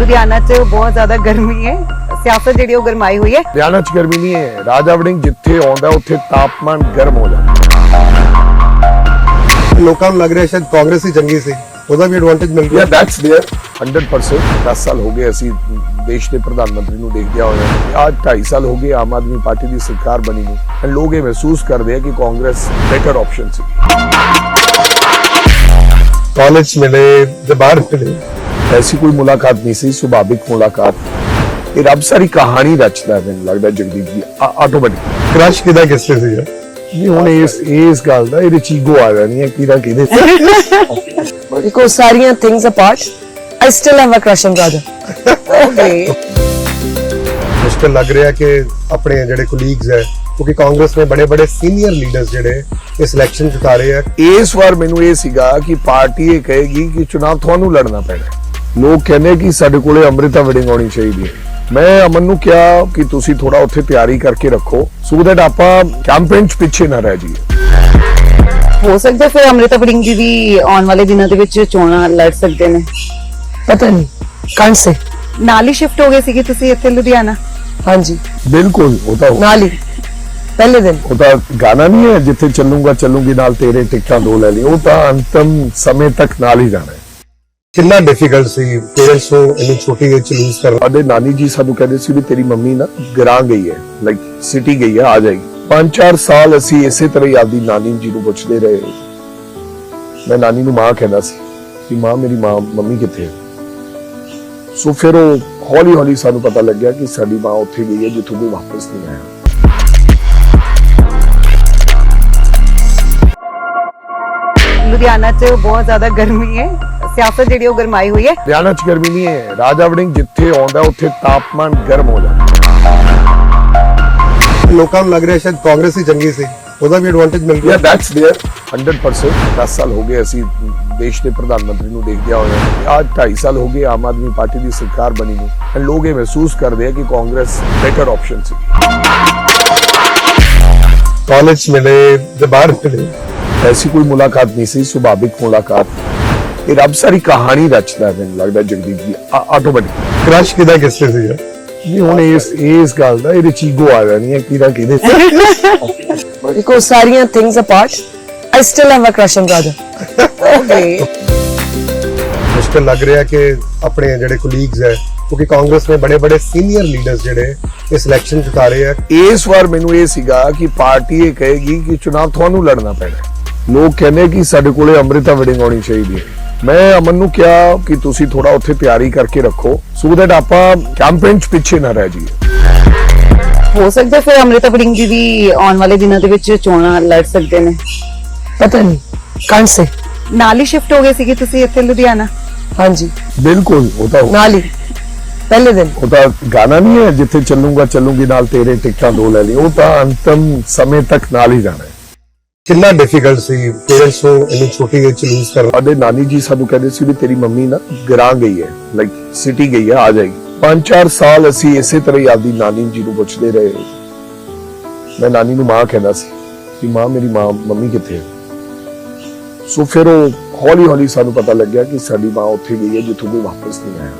ਲੁਧਿਆਣਾ 'ਚ ਬਹੁਤ ਜ਼ਿਆਦਾ ਗਰਮੀ ਹੈ ਸਿਆਸਤ ਜਿਹੜੀ ਉਹ ਗਰਮਾਈ ਹੋਈ ਹੈ ਹਰਿਆਣਾ ਚ ਗਰਮੀ ਨਹੀਂ ਹੈ ਰਾਜਾ ਵੜਿੰਗ ਜਿੱਥੇ ਆਉਂਦਾ ਉੱਥੇ ਤਾਪਮਾਨ ਗਰਮ ਹੋ ਜਾਂਦਾ ਲੋਕਾਂ ਨੂੰ ਲੱਗ ਰਿਹਾ ਸ਼ਾਇਦ ਕਾਂਗਰਸ ਹੀ ਚੰਗੀ ਸੀ ਉਹਦਾ ਵੀ ਐਡਵਾਂਟੇਜ ਮਿਲ ਯਾ ਗਿਆ ਦੈਟਸ देयर 100% 10 ਸਾਲ ਹੋ ਗਏ ਅਸੀਂ ਦੇਸ਼ ਦੇ ਪ੍ਰਧਾਨ ਮੰਤਰੀ ਨੂੰ ਦੇਖਦਿਆਂ ਹੋਇਆ ਅੱਜ 2.5 ਸਾਲ ਹੋ ਗਏ ਆਮ ਆਦਮੀ ਪਾਰਟੀ ਦੀ ਸਰਕਾਰ ਬਣੀ ਨੂੰ and ਲੋਕ ਇਹ ਮਹਿਸੂਸ ਕਰਦੇ ਆ ਕਿ ਕਾਂਗਰਸ ਬੈਟਰ ਆਪਸ਼ਨ ਸੀ ਕਾਲਜ ਮਿਲੇ ਤੇ ਬਾਹਰ ਮਿਲੇ ਐਸੀ ਕੋਈ ਮੁਲਾਕਾਤ ਨਹੀਂ ਸੀ ਸੁਭਾਵਿਕ ਮੁਲਾਕਾਤ ਇਹ ਰੱਬ ਸਾਰੀ ਕਹਾਣੀ ਰਚਦਾ ਹੈ ਮੈਨੂੰ ਲੱਗਦਾ ਜਗਦੀਪ ਜੀ ਆਟੋਮੈਟਿਕ ਕ੍ਰਸ਼ ਕਿਦਾ ਕਿਸ ਸੀਗਾ ਨਹੀਂ ਹੁਣ ਇਸ ਇਸ ਗੱਲ ਦਾ ਇਹਦੇ ਚੀਗੋ ਆ ਜਾਣੀ ਹੈ ਕਿਹਦਾ ਕਿਹਦੇ Because ਸਾਰੀਆਂ things apart, I still have a crush on Raja. Okay ਮੁਸ਼ਕਲ ਲੱਗ ਰਿਹਾ ਕਿ ਆਪਣੇ ਜਿਹੜੇ ਕੋਲੀਗਸ ਹੈ ਕਿਉਂਕਿ ਕਾਂਗਰਸ ਨੇ ਬੜੇ ਬੜੇ ਸੀਨੀਅਰ ਲੀਡਰਸ ਜਿਹੜੇ ਇਸ ਇਲੈਕਸ਼ਨ ਜਿਤਾ ਰਹੇ ਆ ਇਸ ਵਾਰ ਮੈਨੂੰ ਇਹ ਸੀਗਾ ਕਿ ਪਾਰਟੀ ਇਹ ਕਹੇਗੀ ਕਿ ਚੁਣਾਵ ਤੁਹਾਨੂੰ ਲੜਨਾ ਪੈਣਾ। ਲੋਕ ਕਹਿੰਦੇ ਕਿ ਸਾਡੇ ਕੋਲੇ ਅੰਮ੍ਰਿਤਾ ਵੜਿੰਗ ਆਉਣੀ ਚਾਹੀਦੀ ਹੈ। ਮੈਂ ਅਮਨ ਨੂੰ ਕਿਹਾ ਕਿ ਤੁਸੀਂ ਥੋੜਾ ਉੱਥੇ ਤਿਆਰੀ ਕਰਕੇ ਰੱਖੋ ਸੋ ਦੈਟ ਆਪਾਂ ਕੈਂਪੇਨ ਚ ਪਿੱਛੇ ਨਾ ਰਹਿ ਜਾਈਏ। ਹੋ ਸਕਦਾ ਫਿਰ ਅਮ੍ਰਿਤਾ ਵੜਿੰਗ ਜੀ ਵੀ ਆਉਣ ਵਾਲੇ ਦਿਨਾਂ ਦੇ ਵਿੱਚ ਚੋਣਾਂ ਲੜ ਸਕਦੇ ਨੇ। ਪਤਾ ਨਹੀਂ can't say. ਨਾਲ ਹੀ ਸ਼ਿਫਟ ਹੋ ਗਏ ਸੀਗੇ ਤੁਸੀਂ ਇੱਥੇ ਲੁਧਿਆਣਾ? ਹਾਂਜੀ। ਬਿਲਕੁਲ ਉਹ ਤਾਂ ਨਾਲ ਹੀ ਪਹਿਲੇ ਦਿਨ। ਉਹ ਤਾਂ ਗਾਣਾ ਨਹੀਂ ਹੈ ਜਿੱਥੇ ਚੱਲੂਗਾ ਚੱਲੂਗੀ ਨਾਲ ਤੇਰੇ ਟਿਕਟਾਂ ਦੋ ਲੈ ਲਈ। ਉਹ ਤਾਂ ਅੰਤਮ ਸਮੇਂ ਤੱਕ ਨਾਲ ਹੀ ਜਾਣਾ ਹੈ। ਕਿੰਨਾ ਡਿਫਿਕਲਟ ਸੀ ਪੇਰੈਂਟਸ ਨੂੰ ਇੰਨੀ ਛੋਟੀ ਏਜ ਚ ਲੂਜ਼ ਕਰਨਾ ਸਾਡੇ ਨਾਨੀ ਜੀ ਸਾਨੂੰ ਕਹਿੰਦੇ ਸੀ ਵੀ ਤੇਰੀ ਮੰਮੀ ਨਾ ਗਰਾਂ ਗਈ ਹੈ ਲਾਈਕ ਸਿਟੀ ਗਈ ਹੈ ਆ ਜਾਏਗੀ ਪੰਜ ਚਾਰ ਸਾਲ ਅਸੀਂ ਇਸੇ ਤਰ੍ਹਾਂ ਹੀ ਆਪਦੀ ਨਾਨੀ ਜੀ ਨੂੰ ਪੁੱਛਦੇ ਰਹੇ ਮੈਂ ਨਾਨੀ ਨੂੰ ਮਾਂ ਕਹਿੰਦਾ ਸੀ ਕਿ ਮਾਂ ਮੇਰੀ ਮਾਂ ਮੰਮੀ ਕਿੱਥੇ ਹੈ ਸੋ ਫਿਰ ਉਹ ਹੌਲੀ ਹੌਲੀ ਸਾਨੂੰ ਪਤਾ ਲੱਗਿਆ ਕਿ ਸਾਡੀ ਮਾਂ ਉੱਥੇ ਗਈ ਹੈ ਜਿੱਥੋਂ ਕੋਈ ਵਾਪਸ ਨਹੀਂ ਆਇਆ ਲੁਧਿਆਣਾ 'ਚ ਬਹੁਤ ਜ਼ਿਆਦਾ ਗਰਮੀ ਹੈ ਸਿਆਸਤ ਜਿਹੜੀ ਉਹ ਗਰਮਾਈ ਹੋਈ ਹੈ ਹਰਿਆਣਾ ਚ ਗਰਮੀ ਨਹੀਂ ਹੈ ਰਾਜਾ ਵੜਿੰਗ ਜਿੱਥੇ ਆਉਂਦਾ ਉੱਥੇ ਤਾਪਮਾਨ ਗਰਮ ਹੋ ਜਾਂਦਾ ਲੋਕਾਂ ਨੂੰ ਲੱਗ ਰਿਹਾ ਸ਼ਾਇਦ ਕਾਂਗਰਸ ਹੀ ਚੰਗੀ ਸੀ ਉਹਦਾ ਵੀ ਐਡਵਾਂਟੇਜ ਮਿਲ ਯਾ ਗਿਆ ਦੈਟਸ देयर 100% 10 ਸਾਲ ਹੋ ਗਏ ਅਸੀਂ ਦੇਸ਼ ਦੇ ਪ੍ਰਧਾਨ ਮੰਤਰੀ ਨੂੰ ਦੇਖਦਿਆਂ ਹੋਇਆ ਅੱਜ 2.5 ਸਾਲ ਹੋ ਗਏ ਆਮ ਆਦਮੀ ਪਾਰਟੀ ਦੀ ਸਰਕਾਰ ਬਣੀ ਨੂੰ and ਲੋਕ ਇਹ ਮਹਿਸੂਸ ਕਰਦੇ ਆ ਕਿ ਕਾਂਗਰਸ ਬੈਟਰ ਆਪਸ਼ਨ ਸੀ ਕਾਲਜ ਮਿਲੇ ਤੇ ਬਾਹਰ ਮਿਲੇ ਐਸੀ ਕੋਈ ਮੁਲਾਕਾਤ ਨਹੀਂ ਸੀ ਸੁਭਾਵਿਕ ਮੁਲਾਕਾਤ ਇਹ ਰੱਬ ਸਾਰੀ ਕਹਾਣੀ ਰਚਦਾ ਮੈਨੂੰ ਲੱਗਦਾ ਜਗਦੀਪ ਜੀ। ਆਟੋਮੈਟਿਕ। ਕ੍ਰਸ਼ ਕਿਦਾ ਕਿਸ ਤੇ ਸੀਗਾ ਨਹੀਂ ਹੁਣ ਇਸ ਇਸ ਗੱਲ ਦਾ ਇਹਦੇ ਚੀਗੋ ਆ ਜਾਣੀ ਹੈ ਕਿਹਦਾ ਕਿਹਦੇ Because ਸਾਰੀਆਂ things apart, I still have a crush on Raja. Okay ਮੁਸ਼ਕਲ ਲੱਗ ਰਿਹਾ ਕਿ ਆਪਣੇ ਜਿਹੜੇ ਕੋਲੀਗਸ ਹੈ ਕਿਉਂਕਿ ਕਾਂਗਰਸ ਨੇ ਬੜੇ ਬੜੇ ਸੀਨੀਅਰ ਲੀਡਰਸ ਜਿਹੜੇ ਇਸ ਇਲੈਕਸ਼ਨ ਜਿਤਾ ਰਹੇ ਆ। ਇਸ ਵਾਰ ਮੈਨੂੰ ਇਹ ਸੀਗਾ ਕਿ ਪਾਰਟੀ ਇਹ ਕਹੇਗੀ ਕਿ ਚੁਣਾਵ ਤੁਹਾਨੂੰ ਲੜਨਾ ਪੈਣਾ। ਲੋਕ ਕਹਿੰਦੇ ਕਿ ਸਾਡੇ ਕੋਲੇ ਅੰਮ੍ਰਿਤਾ ਵੜਿੰਗ ਆਉਣੀ ਚਾਹੀਦੀ ਹੈ। ਮੈਂ ਅਮਨ ਨੂੰ ਕਿਹਾ ਕਿ ਤੁਸੀਂ ਥੋੜਾ ਉੱਥੇ ਤਿਆਰੀ ਕਰਕੇ ਰੱਖੋ ਸੋ ਦੈਟ ਆਪਾਂ ਕੈਂਪੇਨ ਚ ਪਿੱਛੇ ਨਾ ਰਹਿ ਜਾਈਏ। ਹੋ ਸਕਦਾ ਫਿਰ ਅਮ੍ਰਿਤਾ ਵੜਿੰਗ ਜੀ ਵੀ ਆਉਣ ਵਾਲੇ ਦਿਨਾਂ ਦੇ ਵਿੱਚ ਚੋਣਾਂ ਲੜ ਸਕਦੇ ਨੇ। ਪਤਾ ਨਹੀਂ can't say. ਨਾਲ ਹੀ ਸ਼ਿਫਟ ਹੋ ਗਏ ਸੀਗੇ ਤੁਸੀਂ ਇੱਥੇ ਲੁਧਿਆਣਾ? ਹਾਂਜੀ। ਬਿਲਕੁਲ ਉਹ ਤਾਂ ਨਾਲ ਹੀ। ਪਹਿਲੇ ਦਿਨ। ਉਹ ਤਾਂ ਗਾਣਾ ਨਹੀਂ ਹੈ ਜਿੱਥੇ ਚੱਲੂਗਾ ਚੱਲੂਗੀ ਨਾਲ ਤੇਰੇ ਟਿਕਟਾਂ ਦੋ ਲੈ ਲਈ। ਉਹ ਤਾਂ ਅੰਤਮ ਸਮੇਂ ਤੱਕ ਨਾਲ ਹੀ ਜਾਣਾ ਹੈ। ਕਿੰਨਾ ਡਿਫਿਕਲਟ ਸੀ ਪੇਰੈਂਟਸ ਨੂੰ ਇੰਨੀ ਛੋਟੀ ਏਜ ਚ ਲੂਜ਼ ਕਰਨਾ? ਸਾਡੇ ਨਾਨੀ ਜੀ ਸਾਨੂੰ ਕਹਿੰਦੇ ਸੀ ਵੀ ਤੇਰੀ ਮੰਮੀ ਨਾ ਗਰਾਂ ਗਈ ਹੈ ਲਾਈਕ ਸਿਟੀ ਗਈ ਹੈ, ਆ ਜਾਏਗੀ। ਪੰਜ ਚਾਰ ਸਾਲ ਅਸੀਂ ਇਸੇ ਤਰ੍ਹਾਂ ਹੀ ਆਪਦੀ ਨਾਨੀ ਜੀ ਨੂੰ ਪੁੱਛਦੇ ਰਹੇ। ਮੈਂ ਨਾਨੀ ਨੂੰ ਮਾਂ ਕਹਿੰਦਾ ਸੀ ਕਿ ਮਾਂ, ਮੇਰੀ ਮਾਂ ਮੰਮੀ ਕਿੱਥੇ ਹੈ? ਸੋ ਫਿਰ ਉਹ ਹੌਲੀ ਹੌਲੀ ਸਾਨੂੰ ਪਤਾ ਲੱਗਿਆ ਕਿ ਸਾਡੀ ਮਾਂ ਉੱਥੇ ਗਈ ਹੈ ਜਿੱਥੋਂ ਕੋਈ ਵਾਪਸ ਨਹੀਂ ਆਇਆ।